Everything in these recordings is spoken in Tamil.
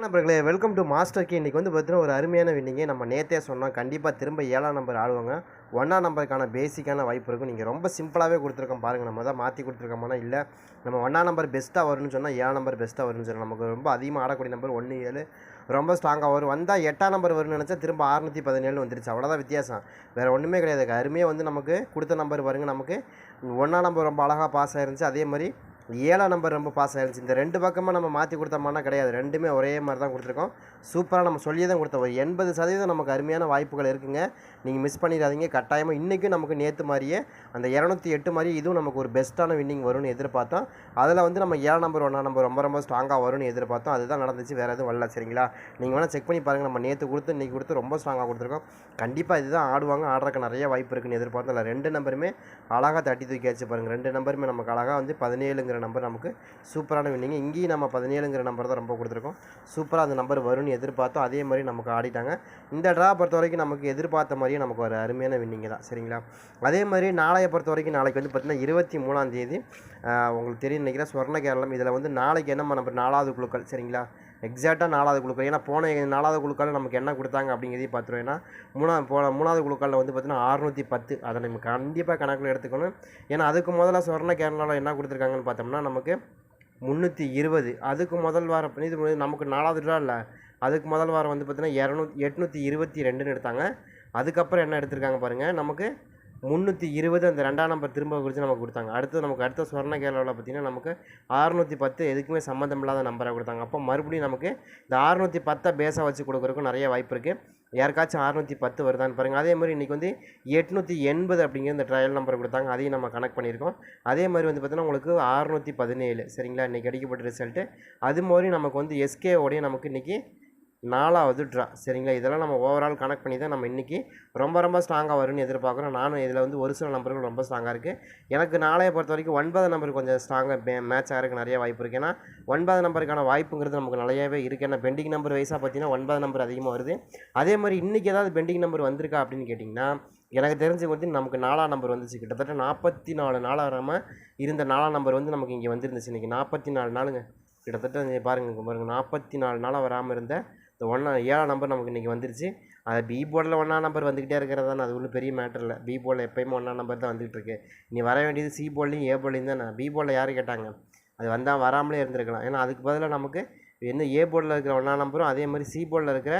நண்பர்களே வெல்கம் டு மாஸ்டர் கே இன்றைக்கி வந்து பார்த்தீங்கன்னா ஒரு அருமையான வின்னிங்க நம்ம நேற்றே சொன்னோம் கண்டிப்பாக திரும்ப ஏழாம் நம்பர் ஆடுவாங்க ஒன்றாம் நம்பருக்கான பேசிக்கான வாய்ப்பு இருக்கும் நீங்கள் ரொம்ப சிம்பிளாகவே கொடுத்துருக்கோம் பாருங்கள் நம்ம தான் மாற்றி கொடுத்துருக்கோம்னா இல்லை நம்ம ஒன்றாம் நம்பர் பெஸ்ட்டாக வரும்னு சொன்னால் ஏழாம் நம்பர் பெஸ்ட்டாக வரும்னு சொன்னால் நமக்கு ரொம்ப அதிகமாக ஆடக்கூடிய நம்பர் ஒன்று ஏழு. ரொம்ப ஸ்ட்ராங்காக வரும். வந்தால் எட்டாம் நம்பர் வரும்னு நினச்சா திரும்ப அறுநூற்றி பதினேழு வந்துருச்சு. அவ்வளோதான் வித்தியாசம். வேறு ஒன்றுமே கிடையாது. அருமையாக வந்து நமக்கு கொடுத்த நம்பர் வருங்க நமக்கு ஒன்றாம் நம்பர் ரொம்ப அழகாக பாஸ் ஆயிருந்துச்சு. அதே மாதிரி ஏழாம் நம்பர் ரொம்ப பாஸ் ஆயிருந்துச்சு இந்த ரெண்டு பக்கமாக நம்ம மாற்றி கொடுத்தோம்னா கிடையாது. ரெண்டுமே ஒரே மாதிரி தான் கொடுத்துருக்கோம். சூப்பராக நம்ம சொல்லியே தான் கொடுத்தோம். ஒரு எண்பது சதவீதம் நமக்கு அருமையான வாய்ப்புகள் இருக்குங்க. நீங்கள் மிஸ் பண்ணிடாதீங்க. கட்டாயமாக இன்றைக்கும் நமக்கு நேற்று மாதிரியே அந்த இரநூத்தி எட்டு மாதிரி இதுவும் நமக்கு ஒரு பெஸ்ட்டான வின்னிங் வரும்னு எதிர்பார்த்தோம். அதில் வந்து நம்ம ஏழாம் நம்பர் ஒன்றாம் நம்பர் ரொம்ப ரொம்ப ஸ்ட்ராங்காக வரும்னு எதிர்பார்த்தோம். அதுதான் நடந்துச்சு. வேறு எதுவும் வரல. சரிங்களா? நீங்கள் வேணால் செக் பண்ணி பாருங்கள் நம்ம நேற்று கொடுத்து இன்றைக்கி கொடுத்து ரொம்ப ஸ்ட்ராங்காக கொடுத்துருக்கோம். கண்டிப்பாக இதுதான் ஆடுவாங்க. ஆடுறதுக்கு நிறைய வாய்ப்பு இருக்குன்னு எதிர்பார்த்தோம். இல்லை ரெண்டு நம்பருமே அழகாக தட்டி தூக்கி ஆச்சு பாருங்கள் ரெண்டு நம்பருமே நமக்கு அழகாக வந்து பதினேழுங்கிற நம்பர் நமக்கு சூப்பரான வின்னிங். இங்கேயும் நம்ம பதினேழுங்கிற நம்பர் தான் ரொம்ப கொடுத்துருக்கோம். சூப்பராக அந்த நம்பர் வரும்னு எதிர்பார்த்தோம். அதே மாதிரி நமக்கு ஆடிட்டாங்க. இந்த ட்ரா பொறுத்த வரைக்கும் நமக்கு எதிர்பார்த்த மாதிரியே நமக்கு ஒரு அருமையான வின்னிங் தான். சரிங்களா? அதே மாதிரி நாளையை பொறுத்த வரைக்கும் நாளைக்கு வந்து பார்த்திங்கன்னா இருபத்தி மூணாம் தேதி உங்களுக்கு தெரியும் நினைக்கிறேன் ஸ்வர்ண கேரளம். இதில் வந்து நாளைக்கு என்ன நம்பர் நாலாவது குழுக்கள்? சரிங்களா? எக்ஸாக்டாக நாலாவது குழுக்கள். ஏன்னா போன நாலாவது குழுக்கள் நமக்கு என்ன கொடுத்தாங்க அப்படிங்கிறதையும் பார்த்துருவோம். ஏன்னா மூணாவது போன மூணாவது குழுக்களில் வந்து பார்த்திங்கன்னா அறுநூற்றி பத்து. அதை நம்ம கண்டிப்பாக கணக்கில் எடுத்துக்கணும். ஏன்னா அதுக்கு முதல்ல சொர்ண கேரளாவில் என்ன கொடுத்துருக்காங்கன்னு பார்த்தோம்னா நமக்கு முந்நூற்றி இருபது. அதுக்கு முதல் வாரம் இது நமக்கு நாலாவது ரூபா இல்லை. அதுக்கு முதல் வாரம் வந்து பார்த்திங்கன்னா இரநூத்தி எட்நூற்றி இருபத்தி ரெண்டுன்னு எடுத்தாங்க. அதுக்கப்புறம் என்ன எடுத்திருக்காங்க பாருங்கள் நமக்கு முந்நூற்றி இருபது அந்த ரெண்டாம் நம்பர் திரும்ப குறித்து நமக்கு கொடுத்தாங்க. அடுத்து நமக்கு அடுத்த ஸ்வர்ண கேரளாவில் பார்த்திங்கன்னா நமக்கு அறுநூற்றி பத்து எதுக்குமே சம்மந்தம் இல்லாத நம்பராக கொடுத்தாங்க. அப்போ மறுபடியும் நமக்கு இந்த அறுநூற்றி பத்தை பேஸாக வச்சு கொடுக்குறதுக்கும் நிறைய வாய்ப்பு இருக்குது யாருக்காச்சும் அறுநூற்றி பத்து வருதான்னு பாருங்கள் அதே மாதிரி இன்றைக்கி வந்து எட்நூற்றி எண்பது அப்படிங்கிற இந்த ட்ரையல் நம்பர் கொடுத்தாங்க. அதையும் நம்ம கனெக்ட் பண்ணியிருக்கோம். அதே மாதிரி வந்து பார்த்தீங்கன்னா உங்களுக்கு அறுநூற்றி பதினேழு சரிங்களா? இன்றைக்கி அடிக்கப்பட்ட ரிசல்ட்டு அது மாதிரி நமக்கு வந்து எஸ்கே உடைய நமக்கு இன்றைக்கி நாலாவது ட்ரா சரிங்களா? இதெல்லாம் நம்ம ஓவரால் கனெக்ட் பண்ணி தான் நம்ம இன்றைக்கி ரொம்ப ரொம்ப ஸ்ட்ராங்காக வரும்னு எதிர்பார்க்குறோம். நானும் இதில் வந்து ஒரு சில நம்பர்கள் ரொம்ப ஸ்ட்ராங்காக இருக்குது எனக்கு நாளைய பொறுத்த வரைக்கும் ஒன்பது நம்பர் கொஞ்சம் ஸ்ட்ராங்காக மே மேட்ச் ஆகிறதுக்கு நிறைய வாய்ப்பு இருக்குது ஏன்னா ஒன்பது நம்பருக்கான வாய்ப்புங்கிறது நமக்கு நிறையவே இருக்குது ஏன்னா பெண்டிங் நம்பர் வைஸாக பார்த்தீங்கன்னா ஒன்பது நம்பர் அதிகமாக வருது. அதே மாதிரி இன்றைக்கி ஏதாவது பெண்டிங் நம்பர் வந்திருக்கா அப்படின்னு கேட்டிங்கன்னா எனக்கு தெரிஞ்சு வந்து நமக்கு நாலாம் நம்பர் வந்துச்சு. கிட்டத்தட்ட நாற்பத்தி நாலு நாளாகாமல் இருந்த நாலாம் நம்பர் வந்து நமக்கு இங்கே வந்துருந்துச்சு இன்றைக்கி நாற்பத்தி நாலு நாளுங்க. கிட்டத்தட்ட பாருங்க பாருங்கள் பாருங்க. நாற்பத்தி நாலு நாளாக வராமல் இருந்த இந்த ஒன்றா ஏழாம் நம்பர் நமக்கு இன்றைக்கி வந்துருச்சு. அது பி போர்டில் ஒன்றா நம்பர் வந்துக்கிட்டே இருக்கிறது தானே அது ஒன்றும் பெரிய மேட்டர் இல்லை. பி போர்டில் எப்பயுமே ஒன்றா நம்பர் தான் வந்துகிட்டு இருக்கு. வர வேண்டியது சி போர்ட்லையும் ஏ போர்ட்லையும் தானே? பி போர்டில் யார் கேட்டாங்க? அது வந்தால் வராமலே இருந்திருக்கலாம். ஏன்னா அதுக்கு பதிலாக நமக்கு என்ன ஏ போர்டில் இருக்கிற ஒன்றா நம்பரும் அதே மாதிரி சி போர்டில் இருக்கிற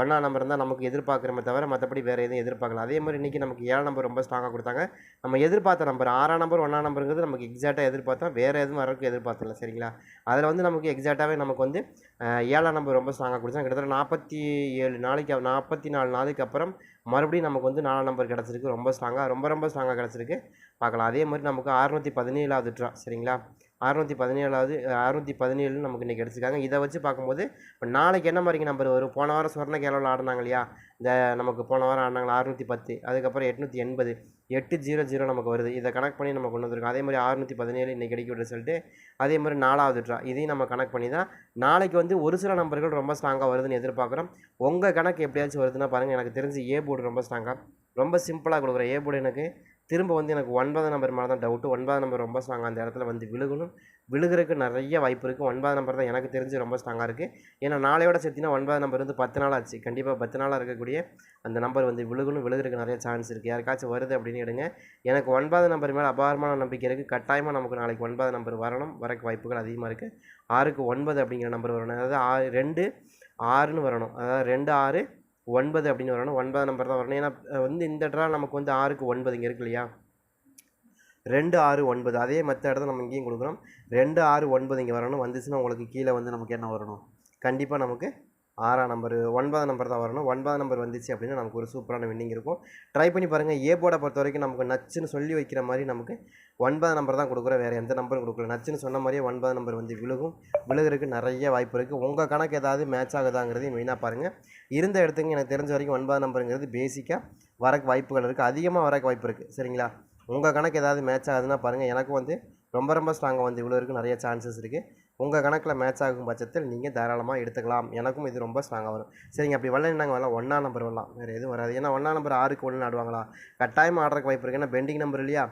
ஒன்றா நம்பர் தான் நமக்கு எதிர்பார்க்குறமே தவிர மற்றபடி வேறு எதுவும் எதிர்பார்க்கல. அதே மாதிரி இன்றைக்கி நமக்கு ஏழாம் நம்பர் ரொம்ப ஸ்ட்ராங்காக கொடுத்தாங்க. நம்ம எதிர்பார்த்த நம்பர் ஆறாம் நம்பர் ஒன்றாம் நம்பருங்கிறது நமக்கு எக்ஸாக்டாக எதிர்பார்த்தோம். வேறு எதுவும் வரக்கு எதிர்பார்த்தல சரிங்களா? அதில் வந்து நமக்கு எக்ஸாக்டாகவே நமக்கு வந்து ஏழாம் நம்பர் ரொம்ப ஸ்ட்ராங்காக கொடுத்தாங்க கிட்டத்தட்ட நாற்பத்தி ஏழு நாளைக்கு நாற்பத்தி நாலு நாளைக்கு அப்புறம் மறுபடியும் நமக்கு வந்து நாலாம் நம்பர் கிடச்சிருக்கு. ரொம்ப ஸ்ட்ராங்காக ரொம்ப ரொம்ப ஸ்ட்ராங்காக கிடச்சிருக்கு. பார்க்கலாம். அதே மாதிரி நமக்கு அறுநூற்றி பதினேழாவது ட்ரா சரிங்களா? அறுநூற்றி பதினேழாவது அறுநூற்றி பதினேழு நமக்கு இன்றைக்கி கிடச்சிருக்காங்க இதை வச்சு பார்க்கும்போது இப்போ நாளைக்கு என்ன மாதிரிங்க நம்பர் வரும் போன வாரம் சொர்ண கேரளாவில் ஆடினாங்க இல்லையா? இந்த நமக்கு போன வாரம் ஆடினாங்களா அறுநூற்றி பத்து அதுக்கப்புறம் எட்நூற்றி எண்பது எட்டு ஜீரோ ஜீரோ நமக்கு வருது. இதை கனெக்ட் பண்ணி நம்ம கொண்டு வந்திருக்கோம். அதே மாதிரி அறுநூற்றி பதினேழு இன்றைக்கி கிடைக்கும் ரிசல்ட்டு அதே மாதிரி நாலாவது ட்ரா இதையும் நம்ம கனெக்ட் பண்ணி தான் நாளைக்கு வந்து ஒரு சில நம்பர்கள் ரொம்ப ஸ்ட்ராங்காக வருதுன்னு எதிர்பார்க்குறோம். உங்கள் கணக்கு எப்படியாச்சும் வருதுன்னா பாருங்கள் எனக்கு தெரிஞ்சு ஏ போர்டு ரொம்ப ஸ்ட்ராங்காக ரொம்ப சிம்பிளாக கொடுக்குறேன். ஏ போர்டு எனக்கு திரும்ப வந்து எனக்கு ஒன்பது நம்பர் மேலே தான் டவுட்டு ஒன்பது நம்பர் ரொம்ப ஸ்ட்ராங்காக அந்த இடத்துல வந்து விழுகணும். விழுகிறதுக்கு நிறைய வாய்ப்பு இருக்குது ஒன்பது நம்பர் தான் எனக்கு தெரிஞ்சு ரொம்ப ஸ்ட்ராங்காக இருக்குது ஏன்னா நாளையோட சேர்த்தினா ஒன்பது நம்பர் வந்து பத்து நாள் ஆச்சு. கண்டிப்பாக பத்து நாளாக இருக்கக்கூடிய அந்த நம்பர் வந்து விழுகணும். விழுகிறதுக்கு நிறைய சான்ஸ் இருக்குது யாருக்காச்சும் வருது அப்படின்னு எடுங்க எனக்கு ஒன்பது நம்பர் மேலே அபாரமான நம்பிக்கை இருக்குது கட்டாயமாக நமக்கு நாளைக்கு ஒன்பது நம்பர் வரணும். வரக்கு வாய்ப்புகள் அதிகமாக இருக்குது ஆறுக்கு ஒன்பது அப்படிங்கிற நம்பர் வரணும். அதாவது ஆறு ரெண்டு ஆறுன்னு வரணும். அதாவது ரெண்டு ஆறு ஒன்பது அப்படின்னு வரணும். ஒன்பது நம்பர் தான் வரணும். ஏன்னா வந்து இந்த ட்ரா நமக்கு வந்து ஆறுக்கு ஒன்பது இங்கே இருக்கு இல்லையா? ரெண்டு ஆறு ஒன்பது. அதே மற்ற இடத்துல நம்ம இங்கேயும் கொடுக்குறோம். ரெண்டு ஆறு ஒன்பது இங்கே வரணும். வந்துச்சுன்னா உங்களுக்கு கீழே வந்து நமக்கு என்ன வரணும்? கண்டிப்பாக நமக்கு ஆறாம் நம்பர் ஒன்பதாம் நம்பர் தான் வரணும். ஒன்பதாம் நம்பர் வந்துச்சு அப்படின்னா நமக்கு ஒரு சூப்பரான வின்னிங் இருக்கும். ட்ரை பண்ணி பாருங்கள் ஏ போர்டை பொறுத்த வரைக்கும் நமக்கு நச்சுன்னு சொல்லி வைக்கிற மாதிரி நமக்கு ஒன்பதாம் நம்பர் தான் கொடுக்குறோம் வேறு எந்த நம்பரும் கொடுக்கல. நச்சுன்னு சொன்ன மாதிரியே ஒன்பதாம் நம்பர் வந்து விழுகும். விழுகிறதுக்கு நிறைய வாய்ப்பு இருக்குது உங்கள் கணக்கு ஏதாவது மேட்ச் ஆகுதாங்கிறதையும் மெயினாக பாருங்கள் இருந்த இடத்துக்கு எனக்கு தெரிஞ்ச வரைக்கும் ஒன்பதாம் நம்பருங்கிறது பேசிக்காக வரக்கு வாய்ப்புகள் இருக்குது அதிகமாக வரக்கு வாய்ப்பு இருக்குது சரிங்களா? உங்கள் கணக்கு ஏதாவது மேட்ச் ஆகுதுன்னா பாருங்கள் எனக்கும் வந்து ரொம்ப ரொம்ப ஸ்ட்ராங்காக வந்து இவ்வளோ நிறைய சான்சஸ் இருக்குது உங்கள் கணக்கில் மேட்ச் ஆகும் பட்சத்தில் நீங்கள் தாராளமாக எடுத்துக்கலாம். எனக்கும் இது ரொம்ப ஸ்ட்ராங்காக வரும். சரிங்க அப்படி வரல நாங்கள் வரலாம். ஒன்றா நம்பர் வரலாம். வேறு எதுவும் வராது. ஏன்னா ஒன்றா நம்பர் ஆறுக்கு ஒன்று ஆடுவாங்களா? கட்டாயமாக ஆடுறதுக்கு வாய்ப்பு இருக்குது ஏன்னா பெண்டிங் நம்பர் இல்லையா?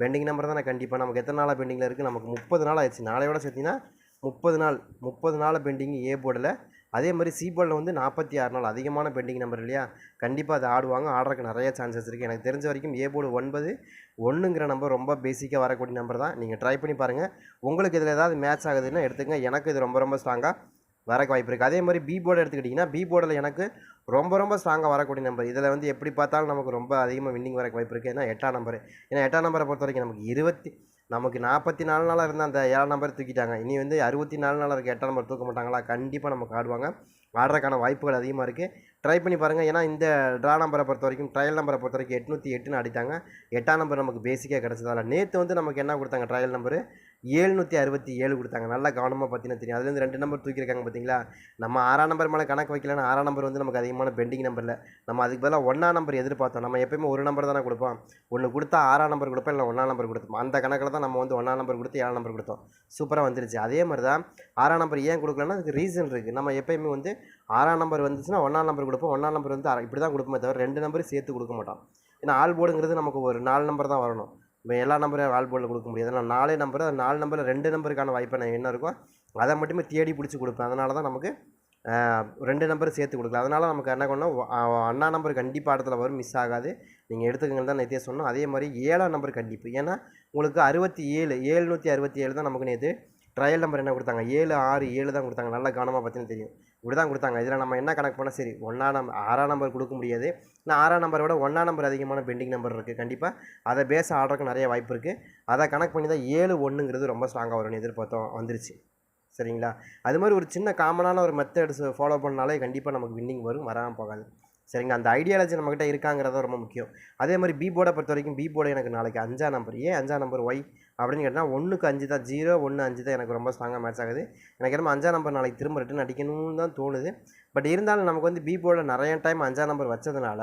பெண்டிங் நம்பர் தானே கண்டிப்பாக நமக்கு எத்தனை நாளாக பெண்டிங்கில் இருக்குது நமக்கு முப்பது நாள் ஆயிடுச்சு. நாளையோட சேர்த்திங்கன்னா முப்பது நாள். முப்பது நாள் பெண்டிங் ஏ போர்டில் அதே மாதிரி சி வந்து நாற்பத்தி ஆறு நாள் அதிகமான பெண்டிங் நம்பர் இல்லையா? கண்டிப்பாக அது ஆடுவாங்க. ஆடுறதுக்கு நிறைய சான்சஸ் இருக்குது எனக்கு தெரிஞ்ச வரைக்கும் ஏ போர்டு ஒன்பது ஒன்றுங்கிற நம்பர் ரொம்ப பேசிக்காக வரக்கூடிய நம்பர் தான். நீங்கள் ட்ரை பண்ணி பாருங்கள் உங்களுக்கு இதில் ஏதாவது மேட்ச் ஆகுதுன்னா எடுத்துங்க எனக்கு இது ரொம்ப ரொம்ப ஸ்ட்ராங்காக வரக்கு வாய்ப்பு இருக்குது அதே மாதிரி பி போர்டு எடுத்துக்கிட்டிங்கன்னா பி போர்டில் எனக்கு ரொம்ப ரொம்ப ஸ்ட்ராங்காக வரக்கூடிய நம்பர் இதில் வந்து எப்படி பார்த்தாலும் நமக்கு ரொம்ப அதிகமாக வின்னிங் வரக்கு வாய்ப்பு இருக்குது ஏன்னா எட்டாம் நம்பர் ஏன்னா எட்டாம் நம்பரை பொறுத்த வரைக்கும் நமக்கு இருபத்தி நமக்கு நாற்பத்தி நாலு நாளாக இருந்த அந்த ஏழாம் நம்பர் தூக்கிட்டாங்க. இனி வந்து அறுபத்தி நாலு நாளாக இருக்க எட்டாம் நம்பர் தூக்க மாட்டாங்களா? கண்டிப்பாக நமக்கு ஆடுவாங்க. ஆடுறதுக்கான வாய்ப்புகள் அதிகமாக இருக்குது ட்ரை பண்ணி பாருங்கள் ஏன்னா இந்த ட்ரா நம்பரை பொறுத்த வரைக்கும் ட்ரையல் நம்பரை பொறுத்த வரைக்கும் எட்நூற்றி எட்டுன்னு அடித்தாங்க எட்டாம் நம்பர் நமக்கு பேசிக்காக கிடச்சதால. நேற்று வந்து நமக்கு என்ன கொடுத்தாங்க ட்ரையல் நம்பரு ஏழ்நூற்றி அறுபத்தி ஏழு கொடுத்தாங்க. நல்லா கவனமாக பார்த்தீங்கன்னா தெரியும். அதுலேருந்து ரெண்டு நம்பர் தூக்கியிருக்காங்க பார்த்தீங்களா? நம்ம ஆறாம் நம்பர் மேலே கணக்கு வைக்கலன்னா ஆறாம் நம்பர் வந்து நமக்கு அதிகமான பெண்டிங் நம்பரில் நம்ம அதுக்கு பதிலாக ஒன்றாம் நம்பர் எதிர்பார்த்தோம். நம்ம எப்பயுமே ஒரு நம்பர் தானே கொடுப்போம். ஒன்று கொடுத்தா ஆறாம் நம்பர் கொடுப்போம் இல்லை ஒன்றாம் நம்பர் கொடுப்போம். அந்த கணக்கில் தான் நம்ம வந்து ஒன்றாம் நம்பர் கொடுத்து ஏழாம் நம்பர் கொடுத்தோம். சூப்பராக வந்துருச்சு. அதே மாதிரி தான் ஆறாம் நம்பர் ஏன் கொடுக்கலன்னா அதுக்கு ரீசன் இருக்குது நம்ம எப்பயுமே வந்து ஆறாம் நம்பர் வந்துச்சுன்னா ஒன்றாம் நம்பர் கொடுப்போம். ஒன்றாம் நம்பர் வந்து இப்படி தான் கொடுப்போமே தவிர ரெண்டு நம்பரும் சேர்த்து கொடுக்க மாட்டோம். ஏன்னா ஆல் போர்டுங்கிறது நமக்கு ஒரு நாலு நம்பர் தான் வரணும். இப்போ எல்லா நம்பரும் ஆல் போர்டில் கொடுக்க முடியாது. நான் நாலே நம்பர் அந்த நாலு நம்பரில் ரெண்டு நம்பருக்கான வாய்ப்பு நான் என்ன இருக்கோ அதை மட்டுமே தேடி பிடிச்சி கொடுப்பேன். அதனால தான் நமக்கு ரெண்டு நம்பர் சேர்த்து கொடுக்கல அதனால் நமக்கு என்ன பண்ணோம் அண்ணா நம்பர் கண்டிப்பாக இடத்துல வரும் மிஸ் ஆகாது. நீங்கள் எடுத்துக்கங்க தான் நேற்றே சொன்னோம். அதே மாதிரி ஏழாம் நம்பர் கண்டிப்பு. ஏன்னா உங்களுக்கு அறுபத்தி ஏழு ஏழ்நூற்றி அறுபத்தி ஏழு தான் நமக்கு நேற்று ட்ரையல் நம்பர் என்ன கொடுத்தாங்க? ஏழு ஆறு ஏழு தான் கொடுத்தாங்க. நல்லா கவனமாக பார்த்தீங்கன்னா தெரியும். இப்படி தான் கொடுத்தாங்க. இதில் நம்ம என்ன கணக்கு பண்ணால் சரி ஒன்றா நம்பர் ஆறாம் நம்பர் கொடுக்க முடியாது. நான் ஆறாம் நம்பரை விட ஒன்றாம் நம்பர் அதிகமான பெண்டிங் நம்பர் இருக்குது கண்டிப்பாக அதை பேச ஆடுறதுக்கு நிறைய வாய்ப்பு இருக்குது அதை கணக்கு பண்ணி தான் ஏழு ஒன்றுங்கிறது ரொம்ப ஸ்ட்ராங்காக வரும்னு எதிர்பார்த்தோம் வந்துருச்சு. சரிங்களா? அது மாதிரி ஒரு சின்ன காமனான ஒரு மெத்தட்ஸ் ஃபாலோ பண்ணாலே கண்டிப்பாக நமக்கு வின்னிங் வரும் வராமல் போகாது. சரிங்க அந்த ஐடியாலஜி நம்மக்கிட்ட இருக்காங்கிறத ரொம்ப முக்கியம். அதே மாதிரி பி போர்டை பொறுத்த வரைக்கும் பி போர்டு எனக்கு நாளைக்கு அஞ்சாம் நம்பர் ஏன் அஞ்சாம் நம்பர் ஒய் அப்படின்னு கேட்டால் ஒன்றுக்கு அஞ்சு தான் ஜீரோ ஒன்று அஞ்சு தான் எனக்கு ரொம்ப ஸ்ட்ராங்காக மேட்ச் ஆகுது. எனக்கு என்னமோ அஞ்சாம் நம்பர் நாளைக்கு திரும்ப ரிட்டன் அடிக்கணும்னு தான் தோணுது. பட் இருந்தாலும் நமக்கு வந்து பி போர்டில் நிறைய டைம் அஞ்சாம் நம்பர் வச்சதுனால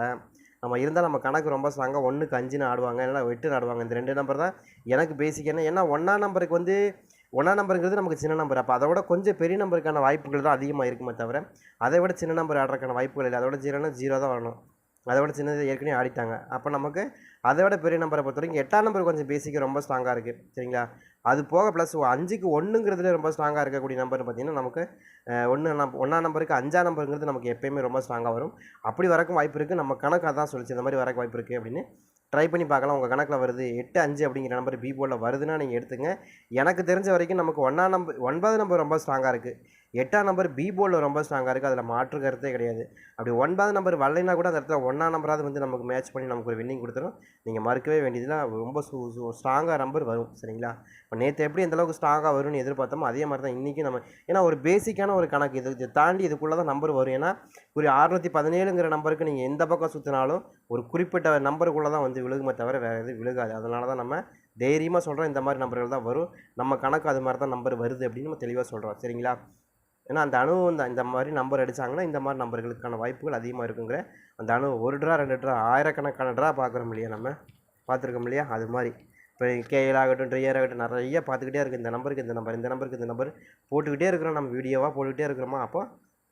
நம்ம இருந்தால் நம்ம கணக்கு ரொம்ப ஸ்ட்ராங்காக ஒன்றுக்கு அஞ்சுன்னு ஆடுவாங்க இல்லைனா எட்டு ஆடுவாங்க. இந்த ரெண்டு நம்பர் தான் எனக்கு பேசிக் என்ன? ஏன்னா ஒன்றாம் நம்பருக்கு வந்து ஒன்றாம் நம்பருங்கிறது நமக்கு சின்ன நம்பர். அப்போ அதை விட கொஞ்சம் பெரிய நம்பருக்கான வாய்ப்புகள் தான் அதிகமாக இருக்குமே தவிர அதை விட சின்ன நம்பர் ஆடுறதுக்கான வாய்ப்புகள் இல்லை. அதோட ஜீரோனா ஜீரோ தான் வரணும். அதை விட சின்னது ஏற்கனவே ஆடிட்டாங்க. அப்போ நமக்கு அதை விட பெரிய நம்பரை பொறுத்த வரைக்கும் எட்டாம் நம்பர் கொஞ்சம் பேசிக்காக ரொம்ப ஸ்ட்ராங்காக இருக்குது சரிங்களா? அது போக ப்ளஸ் அஞ்சுக்கு ஒன்றுங்கிறதுல ரொம்ப ஸ்ட்ராங்காக இருக்கக்கூடிய நம்பர் பார்த்திங்கன்னா நமக்கு ஒன்று நம் ஒன்றாம் நம்பருக்கு அஞ்சாம் நம்பருங்கிறது நமக்கு எப்பயுமே ரொம்ப ஸ்ட்ராங்காக வரும். அப்படி வரக்கும் வாய்ப்பு இருக்குது நம்ம கணக்கு அதான் சொல்லிச்சு. இந்த மாதிரி வரக்கு வாய்ப்பு இருக்குது அப்படின்னு ட்ரை பண்ணி பார்க்கலாம். உங்கள் கணக்கில் வருது எட்டு அஞ்சு அப்படிங்கிற நம்பர் பி போர்டில் வருதுன்னா நீங்கள் எடுத்துங்க. எனக்கு தெரிஞ்ச வரைக்கும் நமக்கு ஒன்றா நம்பர் ஒன்பது நம்பர் ரொம்ப ஸ்ட்ராங்காக இருக்குது எட்டாம் நம்பர் பி போர்டில் ரொம்ப ஸ்ட்ராங்காக இருக்குது அதில் மாற்று கருத்தே கிடையாது. அப்படி ஒன்பது நம்பர் வரலைன்னா கூட அந்த இடத்துல ஒன்றாம் நம்பராவது வந்து நமக்கு மேட்ச் பண்ணி நமக்கு ஒரு வின்னிங் கொடுத்துரும். நீங்கள் மறுக்கவே வேண்டியதுலாம் ரொம்ப சு ஸ்ட்ராங்காக நம்பர் வரும். சரிங்களா? இப்போ நேற்று எப்படி எந்த அளவுக்கு ஸ்ட்ராங்காக வரும்னு எதிர்பார்த்தோமோ அதே மாதிரி தான் இன்றைக்கும் நம்ம ஏன்னா ஒரு பேசிக்கான ஒரு கணக்கு. இது இதை தாண்டி இதுக்குள்ளே தான் நம்பர் வரும். ஏன்னா ஒரு அறுநூற்றி பதினேழுங்கிற நம்பருக்கு நீங்கள் எந்த பக்கம் சுற்றினாலும் ஒரு குறிப்பிட்ட நம்பருக்குள்ளே தான் வந்து விழுகுமே தவிர வேறு எதுவும் விழுகாது. அதனால தான் நம்ம தைரியமாக சொல்கிறோம் இந்த மாதிரி நம்பர்கள் தான் வரும். நம்ம கணக்கு அது மாதிரி தான் நம்பர் வருது அப்படின்னு நம்ம தெளிவாக சொல்கிறோம் சரிங்களா? ஏன்னா அந்த அணு இந்த இந்த மாதிரி நம்பர் அடித்தாங்கன்னா இந்த மாதிரி நம்பர்களுக்கான வாய்ப்புகள் அதிகமாக இருக்குங்கிற அந்த அணு ஒரு ட்ரா ரெண்டு ட்ரா ஆயிரக்கணக்கான ட்ரா பார்க்குறோம் இல்லையா நம்ம? பார்த்துருக்கோம் இல்லையா? அது மாதிரி. இப்போ கேஎல் ஆகட்டும் ட்ரையர் ஆகட்டும் நிறைய பார்த்துக்கிட்டே இருக்குது இந்த நம்பருக்கு இந்த நம்பர் இந்த நம்பருக்கு இந்த நம்பர் போட்டுக்கிட்டே இருக்கிறோம். நம்ம வீடியோவாக போட்டுக்கிட்டே இருக்கிறோமா? அப்போ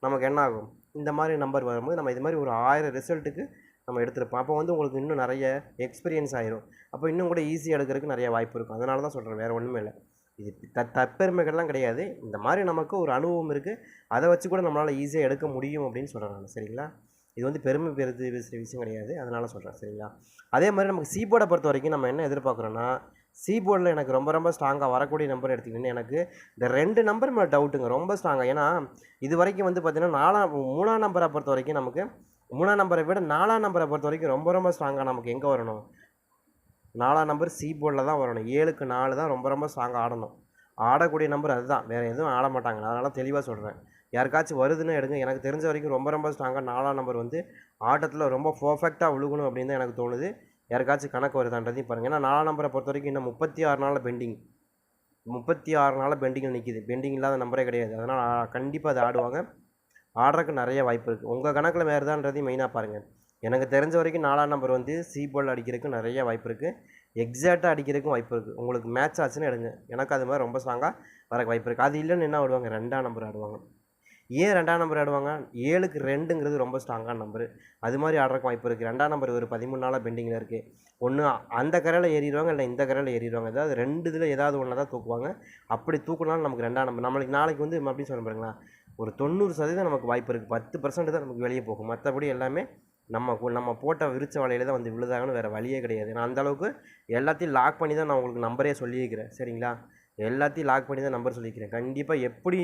நமக்கு என்ன ஆகும்? இந்த மாதிரி நம்பர் வரும்போது நம்ம இது மாதிரி ஒரு ஆயிரம் ரிசல்ட்டுக்கு நம்ம எடுத்துருப்போம். அப்போ வந்து உங்களுக்கு இன்னும் நிறைய எக்ஸ்பீரியன்ஸ் ஆயிரும். அப்போ இன்னும் கூட ஈஸியாக எடுக்கிறதுக்கு நிறைய வாய்ப்பு இருக்கும். அதனால தான் சொல்கிறேன் வேறு ஒன்றுமே இல்லை. இது த தற்பெருமைகள்லாம் கிடையாது. இந்த மாதிரி நமக்கு ஒரு அனுபவம் இருக்குது அதை வச்சு கூட நம்மளால் ஈஸியாக எடுக்க முடியும் அப்படின்னு சொல்கிறேன் நான். சரிங்களா? இது வந்து பெருமை பெறுது பேசுகிற விஷயம் கிடையாது. அதனால் சொல்கிறேன் சரிங்களா? அதே மாதிரி நமக்கு சீபோர்டை பொறுத்த வரைக்கும் நம்ம என்ன எதிர்பார்க்குறோன்னா சீபோர்டில் எனக்கு ரொம்ப ரொம்ப ஸ்ட்ராங்காக வரக்கூடிய நம்பர் எடுத்துக்கிட்டீங்கன்னா எனக்கு இந்த ரெண்டு நம்பர் மேலே டவுட்டுங்க ரொம்ப ஸ்ட்ராங்காக ஏன்னா இது வரைக்கும் வந்து பார்த்திங்கன்னா நாலாம் மூணாம் நம்பரை பொறுத்த வரைக்கும் நமக்கு மூணாம் நம்பரை விட நாலாம் நம்பரை பொறுத்த வரைக்கும் ரொம்ப ரொம்ப ஸ்ட்ராங்காக நமக்கு எங்கே வரணும்? நாலாம் நம்பர் சி போர்டில் தான் வரணும். ஏழுக்கு நாலு தான் ரொம்ப ரொம்ப ஸ்ட்ராங்காக ஆடணும். ஆடக்கூடிய நம்பர் அதுதான். வேறு எதுவும் ஆட மாட்டாங்க. அதனால தெளிவாக சொல்கிறேன் யாருக்காச்சும் வருதுன்னு எடுங்க. எனக்கு தெரிஞ்ச வரைக்கும் ரொம்ப ரொம்ப ஸ்ட்ராங்காக நாலாம் நம்பர் வந்து ஆட்டத்தில் ரொம்ப பர்ஃபெக்டாக விழுகணும் அப்படின்னு தான் எனக்கு தோணுது. யாருக்காச்சும் கணக்கு வருதான்றதையும் பாருங்கள் ஏன்னா நாலாம் நம்பரை பொறுத்த வரைக்கும் இன்னும் முப்பத்தி ஆறு நாளில் பெண்டிங் முப்பத்தி ஆறு நாளில் பெண்டிங்கில் நிற்கிது பெண்டிங் இல்லாத நம்பரே கிடையாது. அதனால் கண்டிப்பாக அதை ஆடுவாங்க. ஆடுறதுக்கு நிறைய வாய்ப்பு இருக்குது உங்கள் கணக்கில் வேறு தான்றதையும் மெயினாக பாருங்கள் எனக்கு தெரிஞ்ச வரைக்கும் நாலாம் நம்பர் வந்து சி பால் அடிக்கிறதுக்கு நிறைய வாய்ப்பு இருக்குது எக்ஸாக்டாக அடிக்கிறதுக்கும் வாய்ப்பு இருக்குது உங்களுக்கு மேட்ச் ஆச்சுன்னு எடுங்க. எனக்கு அது மாதிரி ரொம்ப ஸ்ட்ராங்காக வரக்கு வாய்ப்பு இருக்குது அது இல்லைன்னு என்ன ஆடுவாங்க? ரெண்டாம் நம்பர் ஆடுவாங்க. ஏன் ரெண்டாம் நம்பர் ஆடுவாங்க? ஏழுக்கு ரெண்டுங்கிறது ரொம்ப ஸ்ட்ராங்கான நம்பர் அது மாதிரி ஆடுறக்கு வாய்ப்பு இருக்குது ரெண்டாம் நம்பர் ஒரு பதிமூணு நாளாக பெண்டிங்கில் இருக்குது ஒன்று அந்த கரையில் ஏறிடுவாங்க இல்லை இந்த கரையில் ஏறிடுவாங்க. ஏதாவது ரெண்டு இதில் ஏதாவது ஒன்று தான் தூக்குவாங்க. அப்படி தூக்குனாலும் நமக்கு ரெண்டாம் நம்பர் நம்மளுக்கு நாளைக்கு வந்து அப்படி சொல்ல பாருங்களா ஒரு தொண்ணூறு சதவீதம் நமக்கு வாய்ப்பு இருக்குது பத்து பர்சன்ட் தான் நமக்கு வெளியே போகும். மற்றபடி எல்லாமே நம்ம நம்ம போட்ட விரிச்ச வலையில் தான் வந்து விழுதாங்கன்னு வேறு வழியே கிடையாது. நான் அந்த அளவுக்கு எல்லாத்தையும் லாக் பண்ணி தான் நான் உங்களுக்கு நம்பரே சொல்லியிருக்கிறேன். சரிங்களா? எல்லாத்தையும் லாக் பண்ணி தான் நம்பர் சொல்லியிருக்கிறேன். கண்டிப்பாக எப்படி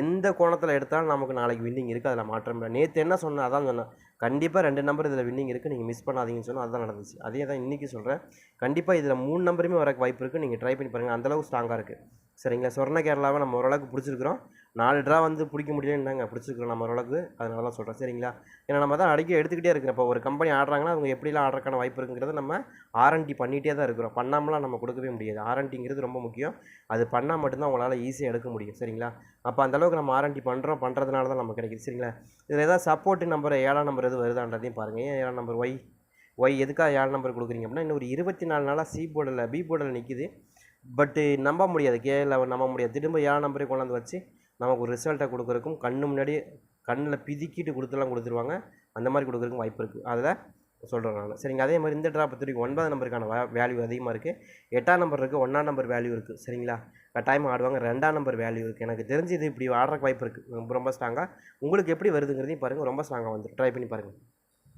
எந்த கோணத்தில் எடுத்தாலும் நமக்கு நாளைக்கு வின்னிங் இருக்குது அதில் மாற்றம் இல்லை. நேற்று என்ன சொன்னேன்? அதான் சொன்னேன். கண்டிப்பாக ரெண்டு நம்பர் இதில் வின்னிங் இருக்குது நீங்கள் மிஸ் பண்ணாதீங்கன்னு சொன்னால் அதுதான் நடந்துச்சு. அதே தான் இன்றைக்கி சொல்கிறேன் கண்டிப்பாக இதில் மூணு நம்பருமே வரக்கு வாய்ப்பு இருக்குது நீங்கள் ட்ரை பண்ணி பாருங்கள் அந்தளவுக்கு ஸ்ட்ராங்காக இருக்குது சரிங்களா? சொர்ண கேரளாவை நம்ம ஓரளவுக்கு பிடிச்சிருக்கிறோம். நாலு ட்ரா வந்து பிடிக்க முடியலன்னாங்க பிடிச்சிருக்கிறோம் நம்ம ஓரளவுக்கு. அதனால தான் சொல்கிறேன் சரிங்களா? ஏன்னா நம்ம தான் அடிக்க எடுத்துக்கிட்டே இருக்கிறோம். இப்போ ஒரு கம்பெனி ஆடுறாங்கன்னா அவங்க எப்படிலாம் ஆடுறதுக்கான வாய்ப்பு இருக்குங்கிறத நம்ம ஆர்என்டி பண்ணிகிட்டே தான் இருக்கிறோம். பண்ணாமலாம் நம்ம கொடுக்கவே முடியாது. ஆர்என்டிங்கிறது ரொம்ப முக்கியம். அது பண்ணால் மட்டும்தான் உங்களால் ஈஸியாக எடுக்க முடியும். சரிங்களா? அப்போ அந்த அளவுக்கு நம்ம ஆர்என்டி பண்ணுறோம் பண்ணுறதுனால தான் நமக்கு கிடைக்குது. சரிங்களா? இதில் ஏதாவது சப்போர்ட் நம்பர் ஏழாம் நம்பர் எது வருதான்றதையும் பாருங்கள் ஏன் ஏழாம் நம்பர் ஒய் ஒய் எதுக்காக ஏழு நம்பர் கொடுக்குறீங்க அப்படின்னா இன்னும் ஒரு இருபத்தி நாலு நாளாக சி போர்டில் பி போர்டில் நிற்கிது பட்டு நம்ப முடியாது. கேல நம்ப முடியாது. திரும்ப ஏழு நம்பரே கொண்டாந்து வச்சு நமக்கு ஒரு ரிசல்ட்டை கொடுக்குறக்கும் கண்ணு முன்னாடி கண்ணில் பிதிக்கிட்டு கொடுத்துலாம் கொடுத்துருவாங்க. அந்த மாதிரி கொடுக்குறதுக்கும் வாய்ப்பு இருக்குது அதில் சொல்கிறேன் நான். சரிங்க. அதே மாதிரி இந்த ட்ராப் பொறுத்தவரைக்கும் ஒன்பது நம்பருக்கான வேல்யூ அதிகமாக இருக்குது எட்டாம் நம்பர் இருக்குது ஒன்றாம் நம்பர் வேல்யூ இருக்குது சரிங்களா? கட்டாயம் ஆடுவாங்க. ரெண்டாம் நம்பர் வேல்யூ இருக்குது எனக்கு தெரிஞ்சு இது இப்படி ஆடுறக்கு வாய்ப்பு இருக்குது ரொம்ப ரொம்ப ஸ்ட்ராங்காக உங்களுக்கு எப்படி வருதுங்கிறதையும் பாருங்கள் ரொம்ப ஸ்ட்ராங்காக வந்து ட்ரை பண்ணி பாருங்கள்